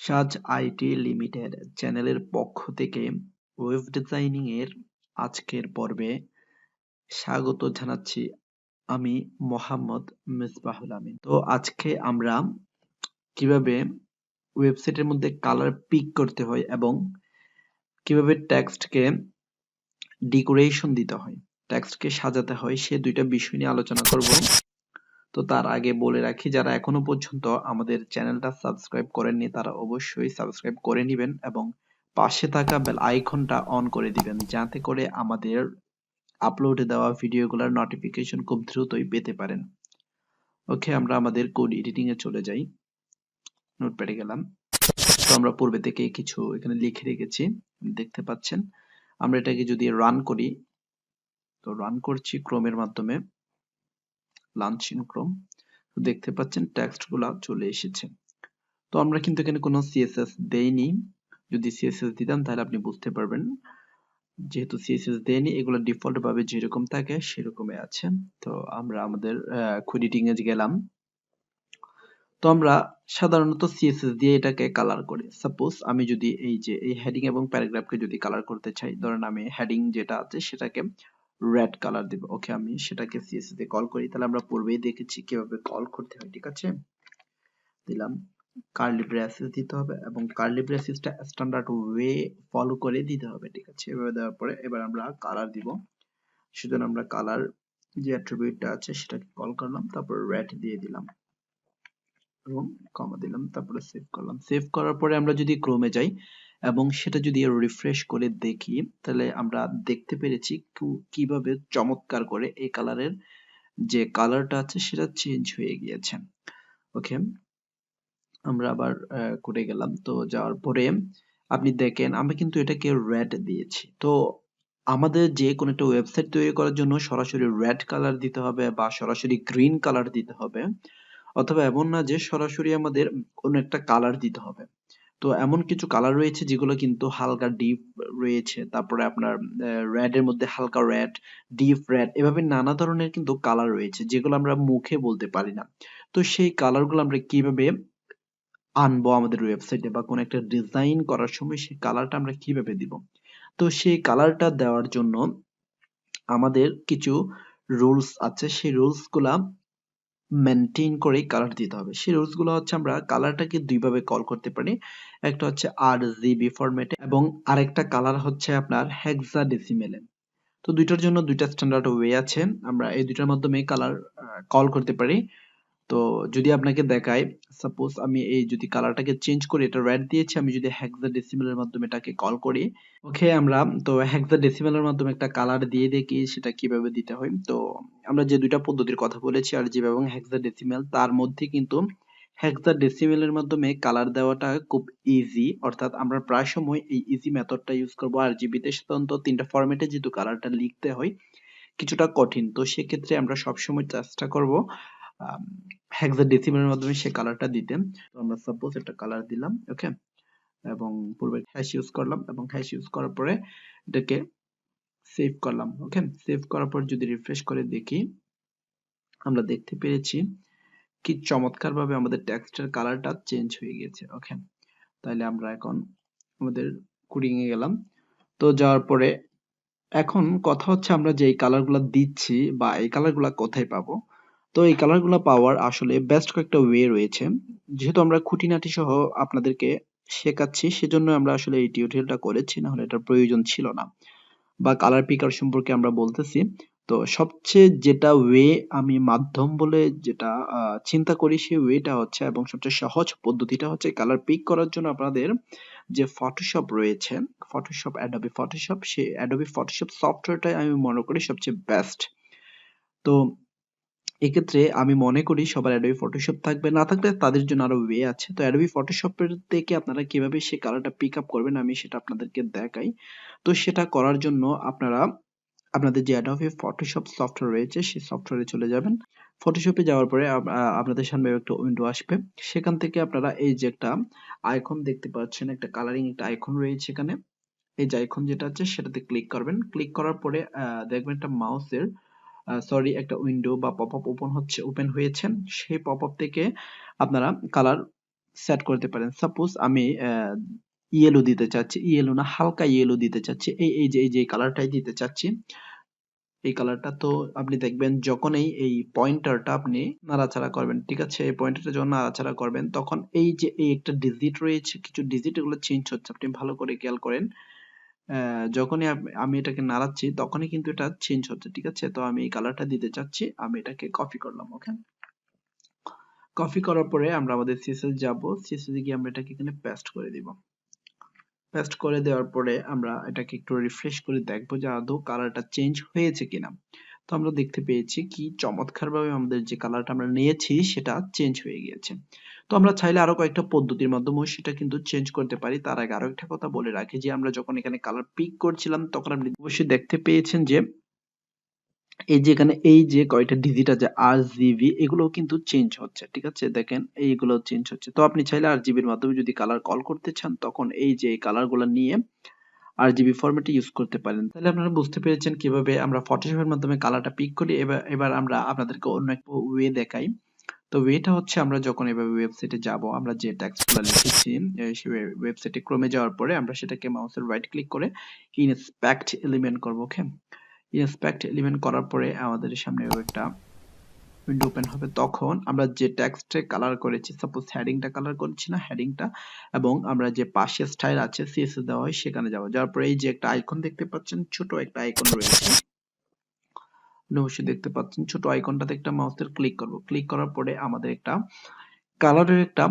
সাজ IT limited চ্যানেলের পক্ষ থেকে ওয়েব ডিজাইনিং এর আজকের পর্বে স্বাগত জানাচ্ছি আমি মোহাম্মদ মিসবাহুল আমিন। তো আজকে আমরা কীভাবে ওয়েবসাইটের মধ্যে কালার পিক করতে হয় এবং কীভাবে টেক্সটকে ডেকোরেশন দিতে হয়, টেক্সটকে সাজাতে হয়, সে দুইটা বিষয় নিয়ে আলোচনা করব। তো তার আগে বলে রাখি, যারা এখনও পর্যন্ত আমাদের চ্যানেলটা সাবস্ক্রাইব করেননি, তারা অবশ্যই সাবস্ক্রাইব করে নেবেন এবং পাশে থাকা বেল আইকনটা অন করে দিবেন, যাতে করে আমাদের আপলোডে দেওয়া ভিডিওগুলোর নোটিফিকেশন খুব দ্রুতই পেতে পারেন। ওকে, আমরা আমাদের কোড এডিটিং এ চলে যাই। নোট নোটপ্যাডে গেলাম। তো আমরা পূর্বে থেকে কিছু এখানে লিখে রেখেছি, দেখতে পাচ্ছেন। আমরা এটাকে যদি রান করি, তো রান করছি ক্রোমের মাধ্যমে। লাঞ্চ ইন ক্রোম দেখতে পাচ্ছেন টেক্সটগুলা চলে এসেছে। তো আমরা কিন্তু এখানে কোনো সিএসএস দেইনি। যদি সিএসএস দিতাম তাহলে আপনি বুঝতে পারবেন, যেহেতু সিএসএস দেয়নি এগুলো ডিফল্ট ভাবে যেরকম থাকে সেরকমই আছে। তো আমরা আমাদের এডিটিং এ গেলাম। তো আমরা সাধারণত সিএসএস দিয়ে এটাকে কালার করি। সাপোজ আমি যদি এই যে, এই হেডিং এবং প্যারাগ্রাফকে যদি কালার করতে চাই, ধরেন আমি হেডিং যেটা আছে সেটাকে রেড কালার দেব। ওকে আমি সেটাকে সিএসএস দিয়ে কল করি, তাহলে আমরা পূর্বেই দেখেছি কীভাবে কল করতে হয়, ঠিক আছে? দিলাম। কার্লি ব্রেসেস দিতে হবে এবং কার্লি ব্রেসেসটা স্ট্যান্ডার্ড ওয়ে ফলো করে দিতে হবে, ঠিক আছে? এভাবে দেওয়ার পরে এবার আমরা কালার দিব। সুতরাং আমরা কালার যে অ্যাট্রিবিউটটা আছে সেটাকে কল করলাম, তারপর রেড দিয়ে দিলাম। এবং কমা দিলাম, তারপরে সেভ করলাম। সেভ করার পরে আমরা যদি ক্রোমে যাই এবং সেটা যদি রিফ্রেশ করে দেখি, তাহলে আমরা দেখতে পেরেছি কীভাবে চমৎকার করে এই কালারের যে কালারটা আছে, সেটা চেঞ্জ হয়ে গিয়েছে। ওকে আমরা আবার করে গেলাম। তো যাওয়ার পরে আপনি দেখেন আমি কিন্তু এটাকে রেড দিয়েছি। তো আমাদের যে কোনো একটা ওয়েবসাইট তৈরি করার জন্য সরাসরি রেড কালার দিতে হবে বা সরাসরি গ্রিন কালার দিতে হবে। অথবা এমন না যে সরাসরি আমাদের কোনো একটা কালার দিতে হবে। তো এমন কিছু কালার রয়েছে যেগুলো কিন্তু হালকা ডিপ রয়েছে। তারপরে আপনার রেড এর মধ্যে হালকা রেড ডিপ রেড এভাবে নানা ধরনের কিন্তু কালার রয়েছে যেগুলো আমরা মুখে বলতে পারি না। তো সেই কালারগুলো আমরা কীভাবে আনব আমাদের ওয়েবসাইটে বা কোনো একটা ডিজাইন করার সময় সেই কালারটা আমরা কীভাবে দিব? তো সেই কালারটা দেওয়ার জন্য আমাদের কিছু রুলস আছে। সেই রুলসগুলা মেনটেন করেই কালার দিতে হবে। সেই রুলসগুলো হচ্ছে আমরা কালারটাকে দুইভাবে কল করতে পারি। একটা হচ্ছে আর জিবি ফরম্যাটে এবং আরেকটা কালার হচ্ছে আপনার হেক্সা ডেসিমেলে তো দুইটার জন্য দুইটা স্ট্যান্ডার্ড ওয়ে আছে। আমরা এই দুইটার মাধ্যমে কালার কল করতে পারি। তো যদি আপনাকে দেখায় সাপোজ আমি এই যদি কালারটাকে চেঞ্জ করি, এটা রেড দিয়েছি, আমি যদি হেক্সাডেসিমেলের মাধ্যমে এটাকে কল করি, ওকে আমরা, তো হেক্সাডেসিমেলের মাধ্যমে একটা কালার দিয়ে দেখি সেটা কীভাবে দিতে হয়। তো আমরা যে দুইটা পদ্ধতির কথা বলেছি আর আরজিবি এবং হেক্সাডেসিমেল তার মধ্যে কিন্তু হেক্সাডেসিমেলের মাধ্যমে কালার দেওয়াটা খুব ইজি অর্থাৎ আমরা প্রায় সময় এই ইজি মেথডটা ইউজ করব আরজিবিতে। সাধারণত তিনটা ফরম্যাটে যেহেতু কালারটা লিখতে হয়, কিছুটা কঠিন। তো সেক্ষেত্রে আমরা সবসময় চেষ্টা করব হেক্সাডেসিমেলের মাধ্যমে সে কালারটা দিতে। তো আমরা সাপোজ একটা কালার দিলাম ওকে এবং পূর্বে হ্যাশ ইউজ করলাম এবং হ্যাশ ইউজ করার পরে এটাকে সেভ করলাম ওকে সেভ করার পর যদি রিফ্রেশ করে দেখি, আমরা দেখতে পেরেছি কি চমৎকার ভাবে আমাদের টেক্সটের কালারটা চেঞ্জ হয়ে গেছে ওকে তাহলে আমরা এখন আমাদের কুডিং এ গেলাম। তো যাওয়ার পরে এখন কথা হচ্ছে আমরা যে এই কালারগুলো দিচ্ছি বা এই কালারগুলো কোথায় পাবো? তো এই কালারগুলো পাওয়ার আসলে বেস্ট কয়েকটা ওয়ে রয়েছে। যেহেতু আমরা খুঁটিনাটি সহ আপনাদেরকে শেখাচ্ছি, সেজন্য আমরা আসলে এই টিউটোরিয়ালটা করেছি না হলে এটার প্রয়োজন ছিল না। বা কালার পিকার সম্পর্কে আমরা বলতেছি। তো সবচেয়ে যেটা ওয়ে আমি মাধ্যম বলে যেটা চিন্তা করি সেই ওয়েটা হচ্ছে এবং সবচেয়ে সহজ পদ্ধতিটা হচ্ছে কালার পিক করার জন্য আপনাদের যে ফটোশপ রয়েছে ফটোশপ অ্যাডোবি ফটোশপ সেই অ্যাডোবি ফটোশপ সফটওয়্যারটাই আমি মনে করি সবচেয়ে বেস্ট তো এক্ষেত্রে আমি মনে করি সবার অ্যাডোবি ফটোশপ থাকবে, না থাকলে তাদের জন্য আরও ওয়ে আছে। তো অ্যাডোবি ফটোশপের থেকে আপনারা কীভাবে সেই কালারটা পিক আপ করবেন আমি সেটা আপনাদেরকে দেখাই। তো সেটা করার জন্য আপনারা, আপনাদের যে অ্যাডোবি ফটোশপ সফটওয়্যার রয়েছে, সেই সফটওয়্যারে চলে যাবেন। ফটোশপে যাওয়ার পরে আপনাদের সামনে একটা উইন্ডো আসবে। সেখান থেকে আপনারা এই যে একটা আইকন দেখতে পাচ্ছেন, একটা কালারিং একটা আইকন রয়েছে এখানে। এই যে আইকন যেটা আছে সেটাতে ক্লিক করবেন। ক্লিক করার পরে দেখবেন একটা মাউসের সরি একটা উইন্ডো বা পপ আপ ওপেন হচ্ছে ওপেন হয়েছে। সেই পপ আপ থেকে আপনারা কালার সেট করতে পারেন। সাপোজ আমি ইয়েলো দিতে চাচ্ছি ইয়েলো না, হালকা ইয়েলো দিতে চাচ্ছি। এই এই যে এই যে কালারটাই দিতে চাচ্ছি। এই কালারটা তো আপনি দেখবেন যখনই এই পয়েন্টারটা আপনি নাড়াচাড়া করবেন, ঠিক আছে? এই পয়েন্টারটা যখন নাড়াচাড়া করবেন, তখন এই যে, এই একটা ডিজিট রয়েছে, কিছু ডিজিট এগুলো চেঞ্জ হচ্ছে। আপনি ভালো করে খেয়াল করেন। যখনই আমি এটাকে নাড়াচ্ছি, তখনই কিন্তু এটা চেঞ্জ হচ্ছে, ঠিক আছে? তো আমি এই কালারটা দিতে চাচ্ছি, আমি এটাকে কপি করলাম ওকে কপি করার পরে আমরা আমাদের সিএসএস যাব সিএসএস গিয়ে আমরা এটাকে এখানে পেস্ট করে দিব। পেস্ট করে দেওয়ার পরে আমরা এটাকে একটু রিফ্রেশ করে দেখব যে আদৌ কালারটা চেঞ্জ হয়েছে কিনা। তো আমরা দেখতে পেয়েছি কি চমৎকার ভাবে আমাদের যে কালারটা আমরা নিয়েছি সেটা চেঞ্জ হয়ে গিয়েছে। তো আমরা চাইলে আরও কয়েকটা পদ্ধতির মাধ্যমেও সেটা কিন্তু চেঞ্জ করতে পারি। তার আগে আরও একটা কথা বলে রাখি যে, আমরা যখন এখানে কালার পিক করছিলাম, তখন আপনি অবশ্যই দেখতে পেয়েছেন যে, এই যে এখানে এই যে কয়টা ডিজিট আছে আর জিবি এগুলো কিন্তু চেঞ্জ হচ্ছে, ঠিক আছে? দেখেন এইগুলো চেঞ্জ হচ্ছে। তো আপনি চাইলে আর জিবির মাধ্যমে যদি কালার কল করতে চান, তখন এই যে কালারগুলো নিয়ে আর জিবি ফরম্যাটে ইউজ করতে পারেন। তাহলে আপনারা বুঝতে পেরেছেন কীভাবে আমরা ফটোশপের মাধ্যমে কালারটা পিক করি। এবার আমরা আপনাদেরকে অন্য একটা ওয়ে দেখাই। তো ওয়েটা হচ্ছে আমরা যখন এভাবে ওয়েবসাইটে যাব, আমরা যে টেক্সটগুলো লিখেছি সেই ওয়েবসাইটে ক্রমে যাওয়ার পরে আমরা সেটাকে মাউসের রাইট ক্লিক করে ইনস্পেক্ট এলিমেন্ট করব ওকে ইনস্পেক্ট এলিমেন্ট করার পরে আমাদের সামনে একটা উইন্ডো ওপেন হবে তখন আমরা যে টেক্সটে কালার করেছি সাপোজ হেডিংটা কালার করছি না হেডিংটা এবং আমরা যে পাশে স্টাইল আছে সিএসএস দেওয়া হয়, সেখানে যাব। যাওয়ার পরে এই যে একটা আইকন দেখতে পাচ্ছেন, ছোট একটা আইকন রয়েছে। অবশ্যই দেখতে পাচ্ছেন, ছোট আইকনটাতে একটা মাউসের ক্লিক করব। ক্লিক করার পরে আমাদের একটা কালারের একটা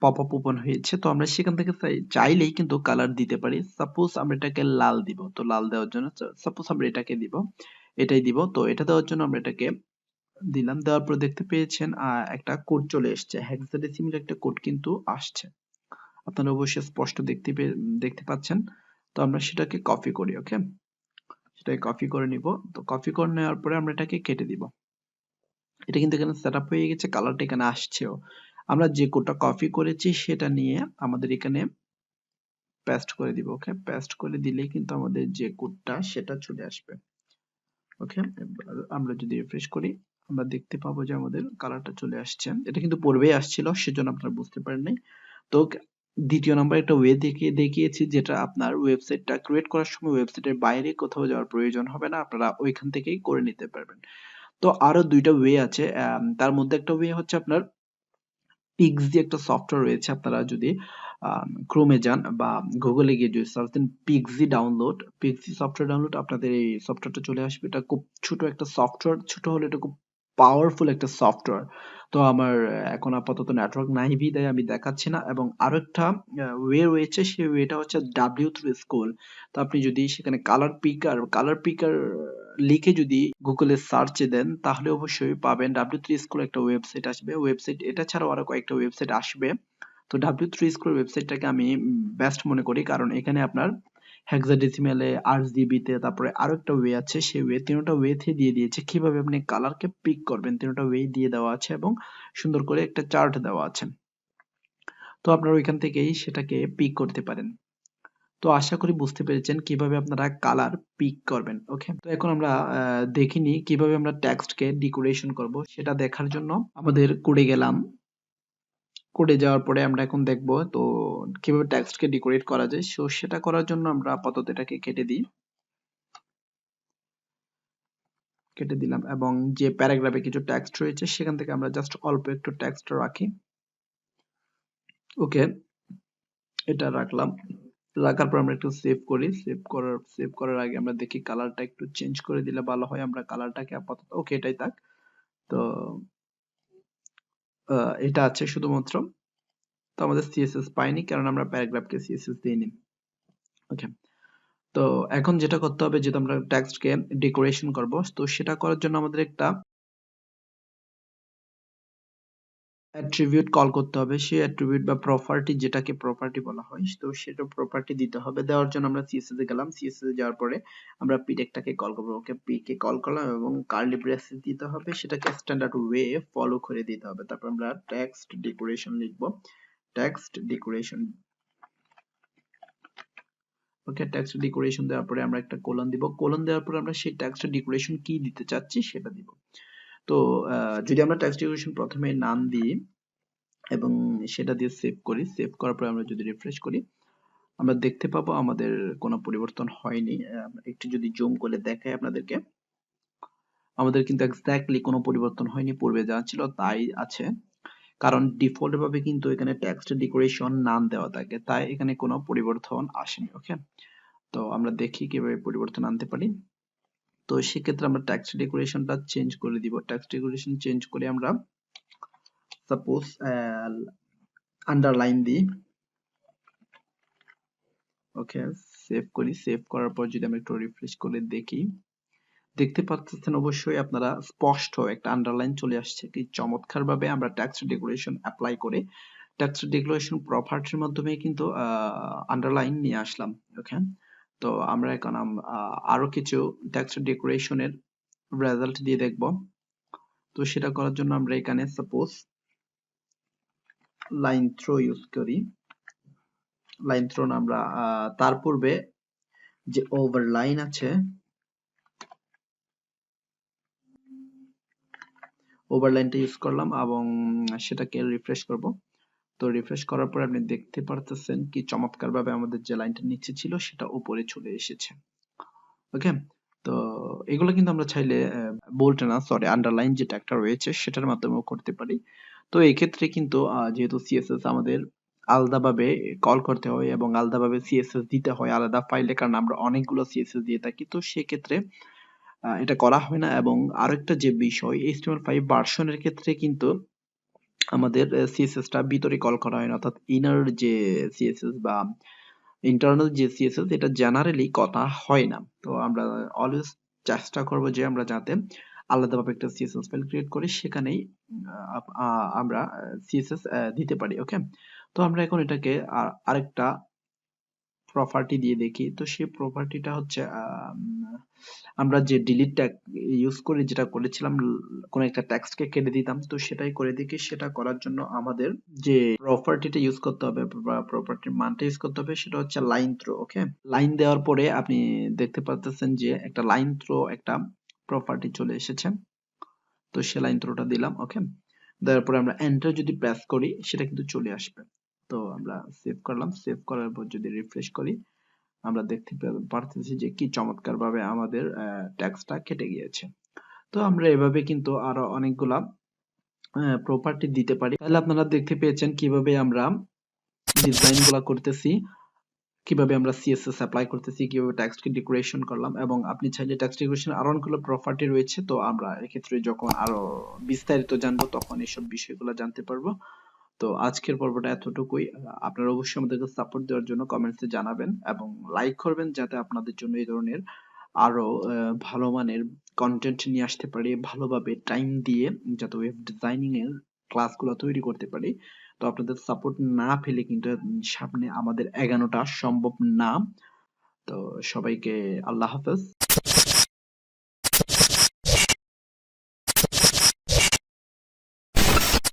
পপ আপ ওপেন হয়েছে। তো আমরা সেখান থেকে চাই- চাইলেই কিন্তু কালার দিতে পারি। সাপোজ আমরা এটাকে লাল দিব, তো লাল দেওয়ার জন্য সাপোজ আমরা এটাকে দিব, এটাই দিব। তো এটা দেওয়ার জন্য আমরা এটাকে দিলাম। দেওয়ার পর দেখতে পেয়েছেন একটা কোড চলে এসেছে। হেক্সাডেসিমাল একটা কোড কিন্তু আসছে। আপনারা অবশ্যই স্পষ্ট দেখতে দেখতে পাচ্ছেন। তো আমরা সেটাকে কপি করি ওকে সেটাকে কপি করে নিব। তো কপি করে নেওয়ার পরে আমরা এটাকে কেটে দিব। এটা কিন্তু এখানে সেট হয়ে গেছে কালারটা এখানে আসছেও। আমরা যে কোডটা কপি করেছি, সেটা নিয়ে আমাদের এখানে পেস্ট করে দিব ওকে পেস্ট করে দিলেই কিন্তু আমাদের যে কোডটা সেটা চলে আসবে। ওকে আমরা যদি রিফ্রেশ করি। আমরা দেখতে পাবো যে আমাদের কালারটা চলে আসছে। এটা কিন্তু পূর্বেই আসছিল, সেজন্য আপনারা বুঝতে পারেন নাই। তো দ্বিতীয় নাম্বার একটা ওয়ে দেখিয়ে দেখিয়েছি, যেটা আপনার ওয়েবসাইটটা ক্রিয়েট করার সময় ওয়েবসাইটের বাইরে কোথাও যাওয়ার প্রয়োজন হবে না, আপনারা ওইখান থেকেই করে নিতে পারবেন। তো আরও দুইটা ওয়ে আছে তার মধ্যে একটা ওয়ে হচ্ছে আপনার পিক্সি একটা সফটওয়্যার রয়েছে, আপনারা যদি ক্রোমে যান বা গুগলে গিয়ে যদি সার্চ দেন Pixie download Pixie software download আপনাদের এই সফটওয়্যারটা চলে আসবে। এটা খুব ছোট একটা সফটওয়্যার ছোট হলে এটা খুব পাওয়ারফুল একটা সফটওয়্যার তো আমার এখন আপাতত নেটওয়ার্ক নাই বিদায় আমি দেখাচ্ছি না। এবং আরও একটা ওয়ে রয়েছে সেই ওয়েটা হচ্ছে ডাব্লিউ থ্রি স্কুল তো আপনি যদি সেখানে কালার পিকার কালার পিকার লিখে যদি গুগলে সার্চে দেন, তাহলে অবশ্যই পাবেন ডাব্লিউ থ্রি স্কুল একটা ওয়েবসাইট আসবে। ওয়েবসাইট এটা ছাড়াও আরও কয়েকটা ওয়েবসাইট আসবে। তো ডাব্লিউ থ্রি স্কুল ওয়েবসাইটটাকে আমি বেস্ট মনে করি। কারণ এখানে আপনার হেক্সাডেসিমেলে আর জিবিতে তারপরে আরও একটা ওয়ে আছে, সেই ওয়ে তিনটা ওয়েতে দিয়ে দিয়েছে। কীভাবে আপনি কালারকে পিক করবেন? তিনটা ওয়ে দিয়ে দেওয়া আছে এবং সুন্দর করে একটা চার্ট দেওয়া আছে। তো আপনারা ওইখান থেকেই সেটাকে পিক করতে পারেন। তো আশা করি বুঝতে পেরেছেন কীভাবে আপনারা কালার পিক করবেন ওকে তো এখন আমরা দেখিনি কীভাবে আমরা টেক্সটকে ডেকোরেশন করব। সেটা দেখার জন্য আমাদের কোডে গেলাম কোডে যাওয়ার পরে আমরা এখন দেখব, তো কীভাবে টেক্সটকে ডেকোরেট করা যায়। সো সেটা করার জন্য আমরা আপাতত এটাকে কেটে দিই। কেটে দিলাম এবং যে প্যারাগ্রাফে কিছু টেক্সট রয়েছে, সেখান থেকে আমরা জাস্ট অল্প একটু টেক্সট রাখি। ওকে এটা রাখলাম। রাখার পর আমরা একটু সেভ করি। সেভ করার সেভ করার আগে আমরা দেখি কালারটা একটু চেঞ্জ করে দিলে ভালো হয়। আমরা কালারটাকে আপাতত ওকে এটাই থাক। তো এটা আছে শুধুমাত্র। তো আমাদের সিএসএস পাইনি কারণ আমরা প্যারাগ্রাফকে সিএসএস দিইনি। ওকে তো এখন যেটা করতে হবে, যেহেতু আমরা টেক্সটকে ডেকোরেশন করব, তো সেটা করার জন্য আমাদের একটা অ্যাট্রিবিউট কল করতে হবে, সেই অ্যাট্রিবিউট বা প্রপার্টি যেটাকে প্রপার্টি বলা হয়, তো সেটা প্রপার্টি দিতে হবে। দেওয়ার জন্য আমরা সিএসএস এ গেলাম। সিএসএস এ যাওয়ার পরে আমরা পিটেকটাকে কল করব। ওকে পি কে কল করলাম এবং কার্লি ব্রেসেস দিতে হবে। সেটাকে স্ট্যান্ডার্ড ওয়ে ফলো করে দিতে হবে। তারপর আমরা টেক্সট ডেকোরেশন লিখব। Text decoration okay text decoration দেওয়ার পরে আমরা একটা কোলন দিব। কোলন দেওয়ার পরে আমরা সেই টেক্সট ডেকোরেশন কি দিতে চাচ্ছি সেটা দিব। তো যদি আমরা টেক্সট ডেকোরেশন প্রথমে নাম দিই এবং সেটা দিয়ে সেভ করি সেভ করার পরে আমরা যদি রিফ্রেশ করি, আমরা দেখতে পাবো আমাদের কোনো পরিবর্তন হয়নি। একটু যদি জুম করে দেখাই আপনাদেরকে, আমাদের কিন্তু এক্স্যাক্টলি কোনো পরিবর্তন হয়নি, পূর্বে যা ছিল তাই আছে। কারণ ডিফল্ট ভাবে কিন্তু এখানে টেক্সট ডেকোরেশন নাম দেওয়া থাকে, তাই এখানে কোনো পরিবর্তন আসেনি ওকে তো আমরা দেখি কীভাবে পরিবর্তন আনতে পারি। তো সেক্ষেত্রে আমরা টেক্সট ডেকোরেশনটা চেঞ্জ করে দিব। টেক্সট ডেকোরেশন চেঞ্জ করে আমরা সাপোজ আন্ডারলাইন দিই। ওকে সেভ করি। সেভ করার পর যদি আমরা একটু রিফ্রেশ করে দেখি। দেখতে পাচ্ছেন অবশ্যই আপনারা স্পষ্ট একটা আন্ডারলাইন চলে আসছে। কি চমৎকার ভাবে আমরা ট্যাক্স ডেকোরেশন অ্যাপ্লাই করে ট্যাক্স ডেকোরেশন প্রপার্টির মাধ্যমে কিন্তু আন্ডারলাইন নিয়ে আসলাম। ওকে তো আমরা এখন আরও কিছু টেক্সট ডেকোরেশনের রেজাল্ট দিয়ে দেখব। তো সেটা করার জন্য আমরা এখানে সাপোজ লাইন থ্রো ইউজ করি। লাইন থ্রো আমরা তার পূর্বে যে ওভারলাইন আছে ওভারলাইনটা ইউজ করলাম এবং সেটাকে রিফ্রেশ করব। তো রিফ্রেশ করার পর আপনি দেখতে পারতেছেন কি চমৎকার ভাবে আমাদের যে লাইনটা নিচে ছিল, সেটা উপরে চলে এসেছে। ওকে তো এগুলো কিন্তু আমরা চাইলে বোল্ট না সরি আন্ডারলাইন যেটা একটা রয়েছে, সেটার মাধ্যমেও করতে পারি। তো এই ক্ষেত্রে কিন্তু যেহেতু সিএসএস আমাদের আলাদাভাবে কল করতে হয় এবং আলাদাভাবে সিএসএস দিতে হয়, আলাদা ফাইলে কারণ আমরা অনেকগুলো সিএসএস দিয়ে থাকি, তো সেক্ষেত্রে এটা করা হয় না। এবং আরেকটা যে বিষয় HTML5 ভার্সনের ক্ষেত্রে কিন্তু আমাদের সিএসএসটা ভিতরে কল করা হয় না। অর্থাৎ ইনার যে সিএসএস বা ইন্টারনাল যে সিএসএস এটা জেনারেলি কথা হয় না। তো আমরা অলওয়েজ চেষ্টা করব যে আমরা যাতে আলাদাভাবে একটা সিএসএস ফাইল ক্রিয়েট করি, সেখানেই আমরা সিএসএস দিতে পারি ওকে তো আমরা এখন এটাকে আরেকটা প্রপার্টি দিয়ে দেখি। তো সেই প্রপার্টিটা হচ্ছে আমরা যে ডিলিট ট্যাগ ইউজ করে, যেটা করেছিলাম, কোনো একটা টেক্সটকে কেটে দিতাম, তো সেটাই করে দেখি, সেটা করার জন্য আমাদের যে প্রপার্টিটা ইউজ করতে হবে বা প্রপার্টির মানটা ইউজ করতে হবে, সেটা হচ্ছে লাইন থ্রো ওকে লাইন দেওয়ার পরে আপনি দেখতে পাচ্ছেন যে একটা লাইন থ্রো একটা প্রপার্টি চলে এসেছে। তো সে লাইন থ্রোটা দিলাম ওকে দেওয়ার পরে আমরা এন্টার যদি প্রেস করি, সেটা কিন্তু চলে আসবে। তো আমরা সেভ করলাম সেভ করার পর যদি রিফ্রেশ করি আমরা দেখতে পারতেছি যে কি চমৎকার ভাবে আমাদের ট্যাক্সটা কেটে গিয়েছে। তো আমরা এভাবে কিন্তু আরও অনেকগুলা প্রপার্টি দিতে পারি। তাহলে আপনারা দেখতে পেয়েছেন কীভাবে আমরা ডিজাইনগুলা করতেছি, কীভাবে আমরা সিএসএস অ্যাপ্লাই করতেছি, কীভাবে টেক্সটকে ডেকোরেশন করলাম, এবং আপনি চাইলে টেক্সট ডেকোরেশন আরও অনেকগুলো প্রপার্টি রয়েছে। তো আমরা এক্ষেত্রে যখন আরও বিস্তারিত জানব, তখন এইসব বিষয়গুলো জানতে পারব। তো আজকের পর্বটা এতটুকুই। আপনারা অবশ্যই আমাদেরকে সাপোর্ট দেওয়ার জন্য কমেন্টসে জানাবেন এবং লাইক করবেন যাতে আপনাদের জন্য এই ধরনের আরও ভালো মানের কন্টেন্ট নিয়ে আসতে পারি, ভালোভাবে টাইম দিয়ে যাতে ওয়েব ডিজাইনিং এর ক্লাসগুলো তৈরি করতে পারি। তো আপনাদের সাপোর্ট না পেলে কিন্তু সামনে আমাদের এগানোটা সম্ভব না। তো সবাইকে আল্লাহ হাফেজ।